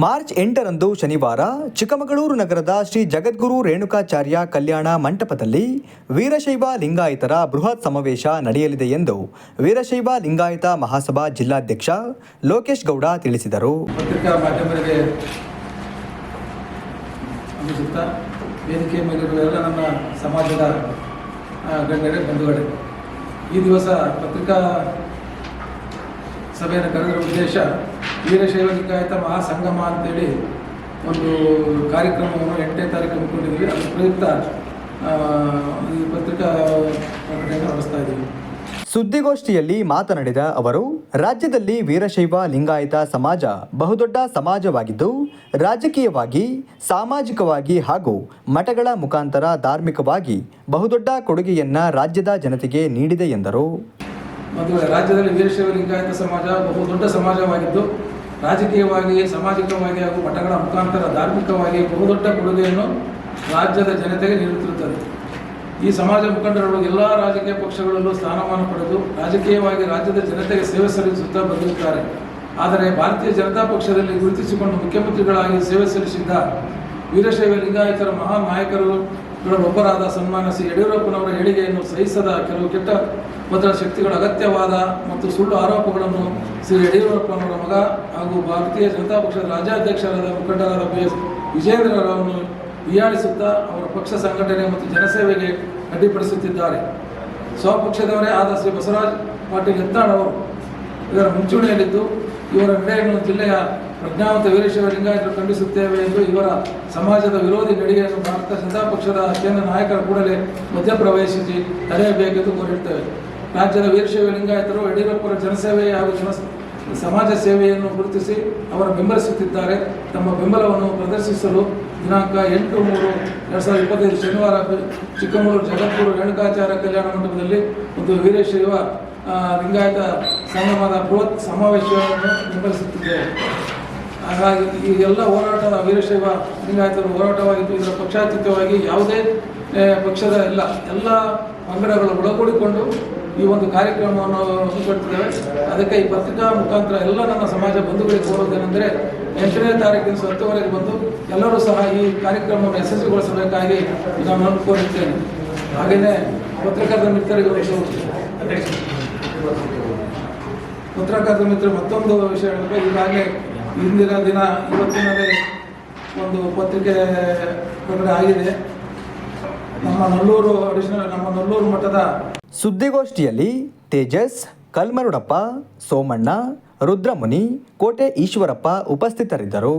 March ಎಂಟರಂದು ಶನಿವಾರ ಚಿಕ್ಕಮಗಳೂರು ನಗರದ ಶ್ರೀ ಜಗದ್ಗುರು ರೇಣುಕಾಚಾರ್ಯ ಕಲ್ಯಾಣ ಮಂಟಪದಲ್ಲಿ ವೀರಶೈವ ಲಿಂಗಾಯತರ ಬೃಹತ್ ಸಮಾವೇಶ ನಡೆಯಲಿದೆ ಎಂದು ವೀರಶೈವ ಲಿಂಗಾಯತ ಮಹಾಸಭಾ ಜಿಲ್ಲಾಧ್ಯಕ್ಷ ಲೋಕೇಶ್ ಗೌಡ ತಿಳಿಸಿದರು. ಈ ದಿವಸ ಪತ್ರಿಕಾ ಸಭೆಯನ್ನು ಕರೆದಿರುವ ಉದ್ದೇಶ ವೀರಶೈವ ಲಿಂಗಾಯತ ಮಹಾಸಂಗಮ ಅಂತೇಳಿ ಒಂದು ಕಾರ್ಯಕ್ರಮವನ್ನು ಎಂಟನೇ ತಾರೀಕು ಹಮ್ಮಿಕೊಂಡಿದ್ದೀವಿ. ಅದರ ಪ್ರಯುಕ್ತ ಈ ಪತ್ರಿಕಾ ಪ್ರಕಟಣೆಯನ್ನು ನಡೆಸ್ತಾ ಇದ್ದೀವಿ. ಸುದ್ದಿಗೋಷ್ಠಿಯಲ್ಲಿ ಮಾತನಾಡಿದ ಅವರು, ರಾಜ್ಯದಲ್ಲಿ ವೀರಶೈವ ಲಿಂಗಾಯತ ಸಮಾಜ ಬಹುದೊಡ್ಡ ಸಮಾಜವಾಗಿದ್ದು, ರಾಜಕೀಯವಾಗಿ, ಸಾಮಾಜಿಕವಾಗಿ ಹಾಗೂ ಮಠಗಳ ಮುಖಾಂತರ ಧಾರ್ಮಿಕವಾಗಿ ಬಹುದೊಡ್ಡ ಕೊಡುಗೆಯನ್ನ ರಾಜ್ಯದ ಜನತೆಗೆ ನೀಡಿದೆ ಎಂದರು. ಮತ್ತು ರಾಜ್ಯದಲ್ಲಿ ವೀರಶೈವ ಲಿಂಗಾಯತ ಸಮಾಜ ಬಹು ದೊಡ್ಡ ಸಮಾಜವಾಗಿದ್ದು, ರಾಜಕೀಯವಾಗಿ, ಸಾಮಾಜಿಕವಾಗಿ ಹಾಗೂ ಮಠಗಳ ಮುಖಾಂತರ ಧಾರ್ಮಿಕವಾಗಿ ಬಹುದೊಡ್ಡ ಕೊಡುಗೆಯನ್ನು ರಾಜ್ಯದ ಜನತೆಗೆ ನೀಡುತ್ತಿರುತ್ತದೆ. ಈ ಸಮಾಜ ಮುಖಂಡರುಗಳು ಎಲ್ಲ ರಾಜಕೀಯ ಪಕ್ಷಗಳಲ್ಲೂ ಸ್ಥಾನಮಾನ ಪಡೆದು ರಾಜಕೀಯವಾಗಿ ರಾಜ್ಯದ ಜನತೆಗೆ ಸೇವೆ ಸಲ್ಲಿಸುತ್ತಾ ಬಂದಿರುತ್ತಾರೆ. ಆದರೆ ಭಾರತೀಯ ಜನತಾ ಪಕ್ಷದಲ್ಲಿ ಗುರುತಿಸಿಕೊಂಡು ಮುಖ್ಯಮಂತ್ರಿಗಳಾಗಿ ಸೇವೆ ಸಲ್ಲಿಸಿದ್ದ ವೀರಶೈವ ಲಿಂಗಾಯತರ ಮಹಾನ್ ನಾಯಕರುಗಳೊಬ್ಬರಾದ ಸನ್ಮಾನ ಶ್ರೀ ಯಡಿಯೂರಪ್ಪನವರ ಹೇಳಿಕೆಯನ್ನು ಸಹಿಸದ ಕೆಲವು ಕೆಟ್ಟ ಭದ್ರ ಶಕ್ತಿಗಳ ಅಗತ್ಯವಾದ ಮತ್ತು ಸುಳ್ಳು ಆರೋಪಗಳನ್ನು ಶ್ರೀ ಯಡಿಯೂರಪ್ಪನವರ ಮಗ ಹಾಗೂ ಭಾರತೀಯ ಜನತಾ ಪಕ್ಷದ ರಾಜ್ಯಾಧ್ಯಕ್ಷರಾದ ಮುಖಂಡರಾದ ಬಿ ಎಸ್ ವಿಜೇಂದ್ರರವರನ್ನು ಹೀಯಾಳಿಸುತ್ತಾ ಅವರ ಪಕ್ಷ ಸಂಘಟನೆ ಮತ್ತು ಜನಸೇವೆಗೆ ಅಡ್ಡಿಪಡಿಸುತ್ತಿದ್ದಾರೆ. ಸ್ವಪಕ್ಷದವರೇ ಆದ ಶ್ರೀ ಬಸವರಾಜ್ ಪಾಟೀಲ್ ಯತ್ನಾಳ್ ಇದರ ಮುಂಚೂಣಿಯಲ್ಲಿದ್ದು ಇವರ ನಡೆಯನ್ನು ಜಿಲ್ಲೆಯ ಪ್ರಜ್ಞಾವಂತ ವೀರೇಶ್ವರ ಲಿಂಗಾಯತರು ಖಂಡಿಸುತ್ತೇವೆ ಎಂದು ಇವರ ಸಮಾಜದ ವಿರೋಧಿ ನಡಿಗೆಯನ್ನು ಭಾರತ ಜನತಾ ಪಕ್ಷದ ಕೇಂದ್ರ ನಾಯಕರ ಕೂಡಲೇ ಮಧ್ಯಪ್ರವೇಶಿಸಿ ತಡೆಯಬೇಕೆಂದು ಕೋರಿರ್ತೇವೆ. ರಾಜ್ಯದ ವೀರಶೈವ ಲಿಂಗಾಯತರು ಯಡಿಯೂರಪ್ಪರ ಜನಸೇವೆ ಹಾಗೂ ಜನ ಸಮಾಜ ಸೇವೆಯನ್ನು ಗುರುತಿಸಿ ಅವರ ಬೆಂಬಲಿಸುತ್ತಿದ್ದಾರೆ. ತಮ್ಮ ಬೆಂಬಲವನ್ನು ಪ್ರದರ್ಶಿಸಲು ದಿನಾಂಕ ಎಂಟು ಮೂರು ಎರಡು ಸಾವಿರದ ಇಪ್ಪತ್ತೈದು ಶನಿವಾರ ಚಿಕ್ಕಮಗಳೂರು ಜಗದ್ಗುರು ರೇಣುಕಾಚಾರ್ಯ ಕಲ್ಯಾಣ ಮಂಟಪದಲ್ಲಿ ಒಂದು ವೀರಶೈವ ಲಿಂಗಾಯತ ಸಂಗಮದ ಬೃಹತ್ ಸಮಾವೇಶವನ್ನು ಬೆಂಬಲಿಸುತ್ತಿದ್ದೇವೆ ಹಾಗಾಗಿ ಈ ಎಲ್ಲ ಹೋರಾಟ ವೀರಶೈವ ಲಿಂಗಾಯತರ ಹೋರಾಟವಾಗಿದ್ದು, ಇದರ ಪಕ್ಷಾತೀತವಾಗಿ ಯಾವುದೇ ಪಕ್ಷದ ಎಲ್ಲ ಎಲ್ಲ ಪಂಗಡಗಳು ಒಳಗೂಡಿಕೊಂಡು ಈ ಒಂದು ಕಾರ್ಯಕ್ರಮವನ್ನು ಹಮ್ಮಿಕೊಳ್ತಿದ್ದೇವೆ ಅದಕ್ಕೆ ಈ ಪತ್ರಿಕಾ ಮುಖಾಂತರ ಎಲ್ಲ ನನ್ನ ಸಮಾಜ ಬಂಧುಗಳಿಗೆ ಕೋರೋದೇನೆಂದರೆ ಎಂಟನೇ ತಾರೀಕಿನ ಹತ್ತುವರೆಗೆ ಬಂದು ಎಲ್ಲರೂ ಸಹ ಈ ಕಾರ್ಯಕ್ರಮವನ್ನು ಯಶಸ್ವಿಗೊಳಿಸಬೇಕಾಗಿ ನಾನು ಕೋರುತ್ತೇನೆ ಹಾಗೆಯೇ ಪತ್ರಿಕಾ ಮಿತ್ರರಿಗೆ ಒಂದು ಪತ್ರಕರ್ತರ ಮಿತ್ರ ಮತ್ತೊಂದು ವಿಷಯ ಹೇಳಬೇಕು ಈಗಾಗಲೇ ಇಂದಿನ ದಿನ, ಇವತ್ತಿನದೇ ಒಂದು ಪತ್ರಿಕೆ ಬಿಡುಗಡೆ ಆಗಿದೆ. ನಮ್ಮ ನಲ್ಲೂರು ಅಡಿಷನಲ್ ನಮ್ಮ ನಲ್ಲೂರು ಮಠದ ಸುದ್ದಿಗೋಷ್ಠಿಯಲ್ಲಿ ತೇಜಸ್, ಕಲ್ಮರುಡಪ್ಪ, ಸೋಮಣ್ಣ, ರುದ್ರಮುನಿ, ಕೋಟೆ ಈಶ್ವರಪ್ಪ ಉಪಸ್ಥಿತರಿದ್ದರು.